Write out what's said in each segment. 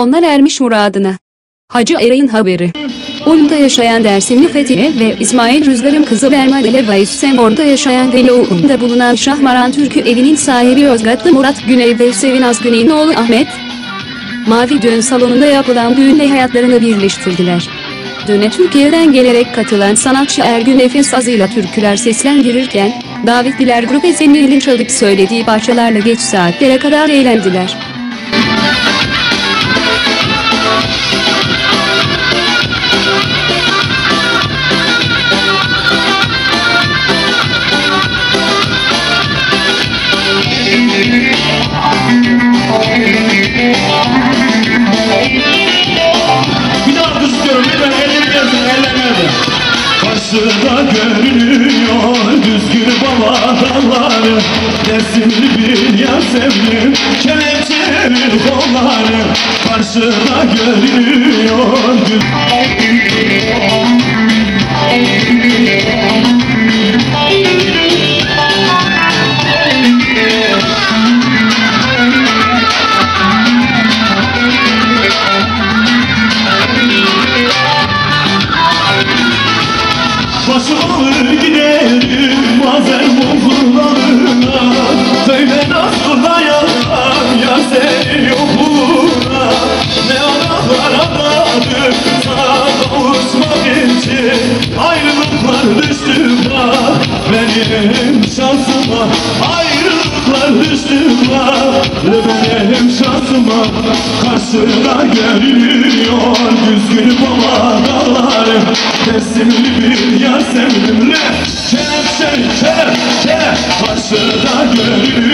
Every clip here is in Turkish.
Onlar ermiş muradına. Hacı Eray'ın haberi. Uludağ'da yaşayan Dersimli Fethiye ve İsmail Rüzgar'ın kızı Berma ile Bayüssem orada yaşayan Deloğlu'nda bulunan Şahmaran Türkü evinin sahibi Yozgatlı Murat Güney ve Sevinaz Güney'in oğlu Ahmet. Mavi Düğün salonunda yapılan düğünle hayatlarını birleştirdiler. Düğüne Türkiye'den gelerek katılan sanatçı Ergün Efes azıyla türküler seslendirirken, davetliler grup Esenli'nin çalıp söylediği parçalarla geç saatlere kadar eğlendiler. Nerede? Karşıda görünüyor düzgün baba dalları Desinli bir Yasemin kelepçeli kolları Karşıda görünüyor düz... benim şansıma Ayrılıklar düştü bak benim şansıma Karşıda görünüyor düzgün baba dağları Resimli bir Yasemin'le Kelepçe, kelepçe Karşıda görünüyor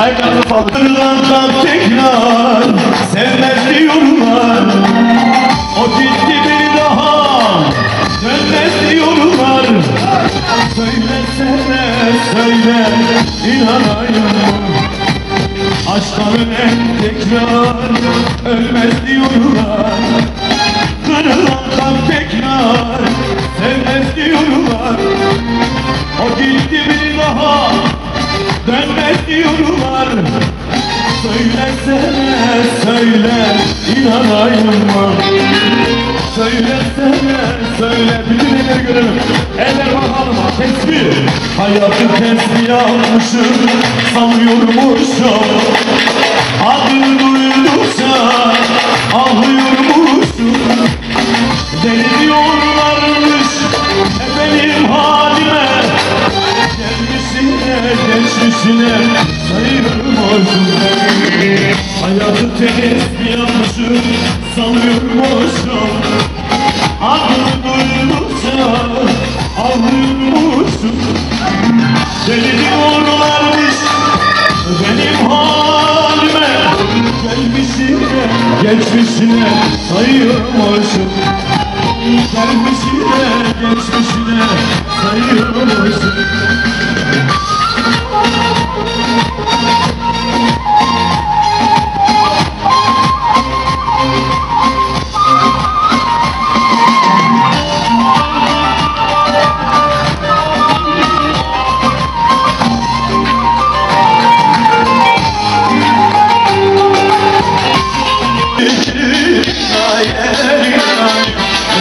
Ayaklarını saldırılardan tekrar Sevmez diyorlar. O gitti bir daha Dönmez diyorlar. Söylesene söyle inanayım. Aşktan ölen tekrar Ölmez diyorlar. Kırılandan tekrar Söylesene söyle elleri görelim Eller bakalım tesbih Hayatı tesbih almışım Sanıyormuşum Adını duydukça Ağlıyormuşum Deli diyorlarmış E benim halime Gelmişine geçmişine sayılmışım Hayatı tesbih yapmışım sanıyormuşum Deli diyorlarmış benim halime Gelmişine geçmişine sayıyormuşum Gelmişine geçmişine